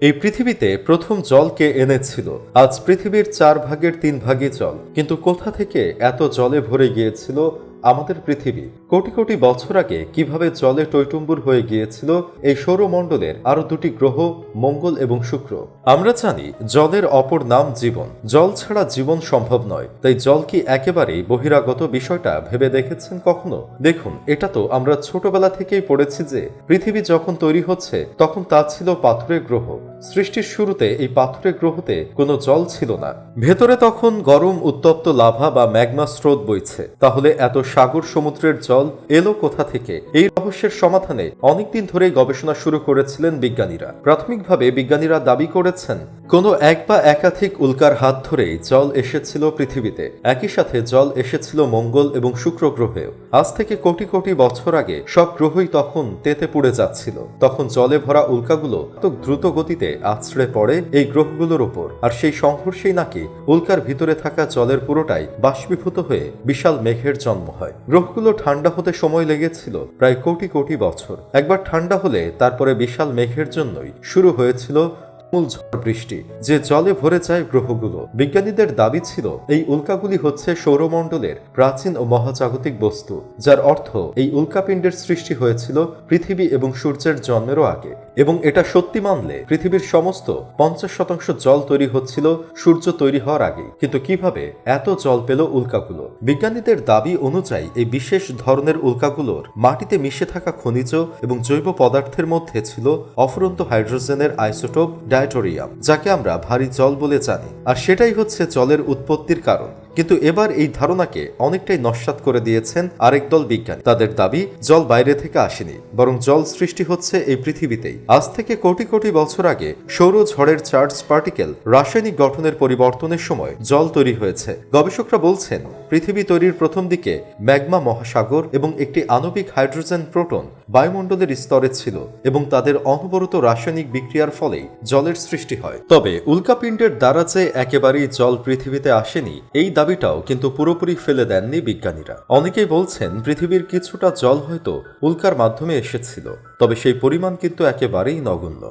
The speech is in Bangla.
এই পৃথিবীতে প্রথম জল কে এনেছিল? আজ পৃথিবীর চার ভাগের তিন ভাগই জল। কিন্তু কোথা থেকে এত জলে ভরে গিয়েছিল আমাদের পৃথিবী? কোটি কোটি বছর আগে কীভাবে জলে টৈটুম্বুর হয়ে গিয়েছিল এই সৌরমণ্ডলের আরও দুটি গ্রহ, মঙ্গল এবং শুক্র। আমরা জানি জলের অপর নাম জীবন। জল ছাড়া জীবন সম্ভব নয়, তাই জল কি একেবারেই বহিরাগত বিষয়টা ভেবে দেখেছেন কখনো? দেখুন, এটা তো আমরা ছোটবেলা থেকেই পড়েছি যে পৃথিবী যখন তৈরি হচ্ছে, তখন তা ছিল পাথুরে গ্রহ। সৃষ্টির শুরুতে এই পাথুরে গ্রহতে কোনো জল ছিল না। ভেতরে তখন গরম, উত্তপ্ত লাভা বা ম্যাগমা স্রোত বইছে। তাহলে এত সাগর সমুদ্রের জল এলো কোথা থেকে? এই রহস্যের সমাধানে অনেকদিন ধরেই গবেষণা শুরু করেছিলেন বিজ্ঞানীরা। প্রাথমিকভাবে বিজ্ঞানীরা দাবি করেছেন, কোনো এক বা একাধিক উল্কার হাত ধরেই জল এসেছিল পৃথিবীতে। একই সাথে জল এসেছিল মঙ্গল এবং শুক্র গ্রহেও। আজ থেকে কোটি কোটি বছর আগে সব গ্রহই তখন তেতে পুড়ে যাচ্ছিল। তখন জলে ভরা উল্কাগুলো তো দ্রুত গতিতে আছড়ে পড়ে এই গ্রহগুলোর ওপর আর সেই সংঘর্ষেই নাকি উল্কার ভিতরে থাকা জলের পুরোটাই বাষ্পীভূত হয়ে বিশাল মেঘের জন্ম হয়। গ্রহগুলো ঠান্ডা হতে সময় লেগেছিল, প্রায় কোটি কোটি বছর। একবার ঠান্ডা হলে তারপরে বিশাল মেঘের জন্যই শুরু হয়েছিল মূল ঝড় বৃষ্টি। যে জলে ভরে যায় গ্রহগুলো। বিজ্ঞানীদের দাবি ছিল, এই উল্কাগুলি হচ্ছে সৌরমণ্ডলের প্রাচীন ও মহাজাগতিক বস্তু, যার অর্থ এই উল্কাপিণ্ডের সৃষ্টি হয়েছিল পৃথিবী এবং সূর্যের জন্মেরও আগে। এবং এটা সত্যি মানলে পৃথিবীর সমস্ত পঞ্চাশ শতাংশ জল তৈরি হচ্ছিল সূর্য তৈরি হওয়ার আগে। কিন্তু কীভাবে এত জল পেল উল্কাগুলো? বিজ্ঞানীদের দাবি অনুযায়ী এই বিশেষ ধরনের উল্কাগুলোর মাটিতে মিশে থাকা খনিজ এবং জৈব পদার্থের মধ্যে ছিল অফুরন্ত হাইড্রোজেনের আইসোটোপ ডায়টোরিয়াম যাকে আমরা ভারী জল বলে জানি। আর সেটাই হচ্ছে জলের উৎপত্তির কারণ। কিন্তু এবার এই ধারণাকে অনেকটাই নস্বাত করে দিয়েছেন আরেক দল বিজ্ঞানী। তাদের দাবি, জল বাইরে থেকে আসেনি, বরং জল সৃষ্টি হচ্ছে এই পৃথিবীতেই। আজ থেকে কোটি কোটি বছর আগে সৌর ঝড়ের চার্জ পার্টিকেল রাসায়নিক গঠনের পরিবর্তনের সময় জল তৈরি হয়েছে। গবেষকরা বলছেন, পৃথিবী তৈরির প্রথম দিকে ম্যাগমা মহাসাগর এবং একটি আণবিক হাইড্রোজেন প্রোটন বায়ুমণ্ডলের স্তরে ছিল এবং তাদের অনবরত রাসায়নিক বিক্রিয়ার ফলেই জলের সৃষ্টি হয়। তবে উল্কাপিণ্ডের দ্বারা যে একেবারেই জল পৃথিবীতে আসেনি, এই দাবিটাও কিন্তু পুরোপুরি ফেলে দেননি বিজ্ঞানীরা। অনেকেই বলছেন পৃথিবীর কিছুটা জল হয়তো উল্কার মাধ্যমে এসেছিল, তবে সেই পরিমাণ কিন্তু একেবারেই নগণ্য।